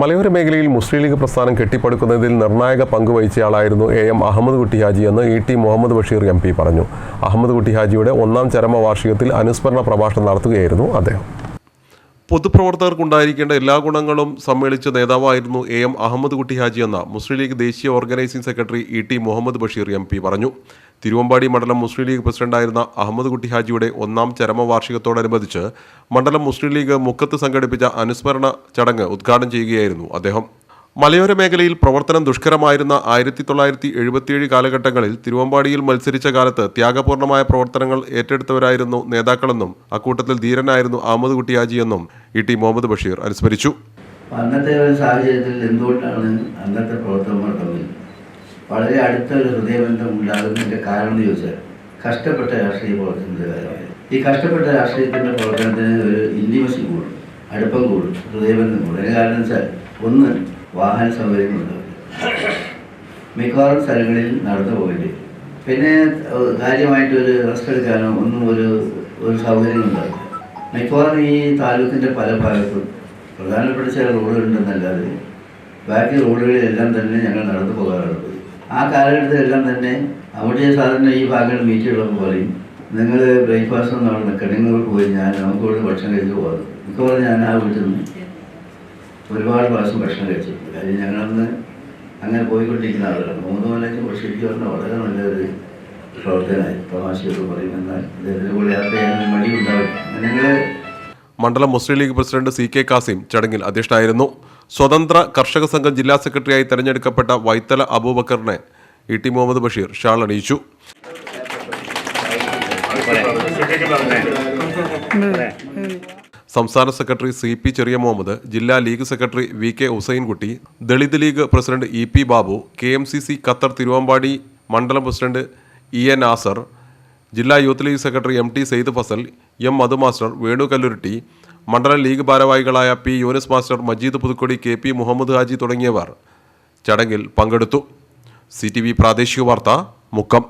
മലയോര മേഖലയിൽ മുസ്ലിം ലീഗ് പ്രസ്ഥാനം കെട്ടിപ്പടുക്കുന്നതിൽ നിർണായക പങ്ക് വഹിച്ചയാളായിരുന്നു എ എം അഹമ്മദ് കുട്ടി ഹാജി എന്ന് E T Muhammad Basheer M P പറഞ്ഞു. അഹമ്മദ് കുട്ടി ഹാജിയുടെ ഒന്നാം ചരമവാർഷികത്തിൽ അനുസ്മരണ പ്രഭാഷണം നടത്തുകയായിരുന്നു അദ്ദേഹം. പൊതുപ്രവർത്തകർക്കുണ്ടായിരിക്കേണ്ട എല്ലാ ഗുണങ്ങളും സമ്മേളിച്ച നേതാവായിരുന്നു എ എം അഹമ്മദ് കുട്ടി ഹാജി എന്ന മുസ്ലിം ലീഗ് ദേശീയ organising secretary E T Muhammad Basheer M P പറഞ്ഞു. തിരുവമ്പാടി മണ്ഡലം മുസ്ലിം ലീഗ് പ്രസിഡന്റായിരുന്ന അഹമ്മദ് കുട്ടി ഹാജിയുടെ ഒന്നാം ചരമവാർഷികത്തോടനുബന്ധിച്ച് മണ്ഡലം മുസ്ലിം ലീഗ് മുക്കത്ത് സംഘടിപ്പിച്ച അനുസ്മരണ ചടങ്ങ് ഉദ്ഘാടനം ചെയ്യുകയായിരുന്നു അദ്ദേഹം. മലയോര മേഖലയിൽ പ്രവർത്തനം ദുഷ്കരമായിരുന്ന ആയിരത്തി തൊള്ളായിരത്തി എഴുപത്തിയേഴ് കാലഘട്ടങ്ങളിൽ തിരുവമ്പാടിയിൽ മത്സരിച്ച കാലത്ത് ത്യാഗപൂർണമായ പ്രവർത്തനങ്ങൾ ഏറ്റെടുത്തവരായിരുന്നു നേതാക്കളെന്നും അക്കൂട്ടത്തിൽ ധീരനായിരുന്നു അഹമ്മദ് കുട്ടിയാജിയെന്നും ഇ ടി മുഹമ്മദ് ബഷീർ അനുസ്മരിച്ചു. അന്നത്തെ ഒരു സാഹചര്യത്തിൽ എന്തുകൊണ്ടാണ് അന്നത്തെ പ്രവർത്തകന്മാർ തമ്മിൽ വളരെ അടുത്ത ഒരു ഹൃദയബന്ധം ഉണ്ടാകുന്നതിന്റെ കാരണം എന്ന് ചോദിച്ചാൽ കഷ്ടപ്പെട്ട രാഷ്ട്രീയ പ്രവർത്തനത്തിന്റെ കാര്യമാണ്. ഈ കഷ്ടപ്പെട്ട രാഷ്ട്രീയത്തിന്റെ പ്രവർത്തനത്തിന് ഒരു ഇന്നിമസി കൂടും അടുപ്പം കൂടും ഹൃദയബന്ധം കൂടും. അതിന് കാരണം വെച്ചാൽ ഒന്ന് വാഹന സൗകര്യങ്ങളുണ്ടാവില്ല മിക്കവാറും സ്ഥലങ്ങളിൽ നടന്നു പോയിട്ട് പിന്നെ കാര്യമായിട്ട് ഒരു റെസ്റ്റ് എടുക്കാനോ ഒന്നും ഒരു ഒരു സൗകര്യം ഉണ്ടാവില്ല. മിക്കവാറും ഈ താലൂക്കിന്റെ പല ഭാഗത്തും പ്രധാനപ്പെട്ട ചില റോഡുകളുണ്ടെന്നല്ലാതെ ബാക്കി റോഡുകളിലെല്ലാം തന്നെ ഞങ്ങൾ നടന്നു പോകാറുള്ളത് ആ കാലഘട്ടത്തിലെല്ലാം തന്നെ അവിടെ സാധാരണ ഈ ഭാഗങ്ങളിൽ മീറ്റുള്ളപ്പോൾ പറയും നിങ്ങൾ ബ്രേക്ക്ഫാസ്റ്റ് ഒന്നും അവിടെ നിൽക്കണം നിങ്ങൾ പോയി ഞാൻ നമുക്ക് ഇവിടെ ഭക്ഷണം കഴിച്ച് പോകാം. മിക്കവാറും ഞാൻ ആ വീട്ടിൽ നിന്ന് ഒരുപാട് പ്രാവശ്യം ഭക്ഷണം കഴിച്ചിട്ടുണ്ട്. കാര്യം ഞങ്ങളന്ന് അങ്ങനെ പോയിക്കൊണ്ടിരിക്കുന്ന ആളുകളാണ്. മൂന്ന് മണിക്ക് പറഞ്ഞാൽ വളരെ നല്ലൊരു പ്രവർത്തനമായി. തമാശയൊക്കെ പറയും. എന്നാൽ ഇതിന്റെ കൂടെ യാത്ര ചെയ്യാൻ മടിയുണ്ടാവില്ല. ഞങ്ങൾ മണ്ഡലം Muslim League president C K Kasim ചടങ്ങിൽ അധ്യക്ഷനായിരുന്നു. സ്വതന്ത്ര കർഷക സംഘം ജില്ലാ സെക്രട്ടറിയായി തെരഞ്ഞെടുക്കപ്പെട്ട Vaithala അബൂബക്കറിനെ E T Muhammad Basheer shawl അണിയിച്ചു. സംസ്ഥാന secretary C P Cheriya Muhammad ജില്ലാ League secretary V K Hussainkutty Dalit League president E P Babu K M C C Qatar Thiruvambady മണ്ഡലം പ്രസിഡന്റ് ഇ എ നാസർ ജില്ലാ youth League secretary M T Saeed Fasal M Madhu master Venu Kallurutty മണ്ഡല League ഭാരവാഹികളായ P Younis master Majeed Puthukodi K P Muhammad Haji തുടങ്ങിയവർ ചടങ്ങിൽ പങ്കെടുത്തു. C T V പ്രാദേശിക വാർത്ത മുക്കം.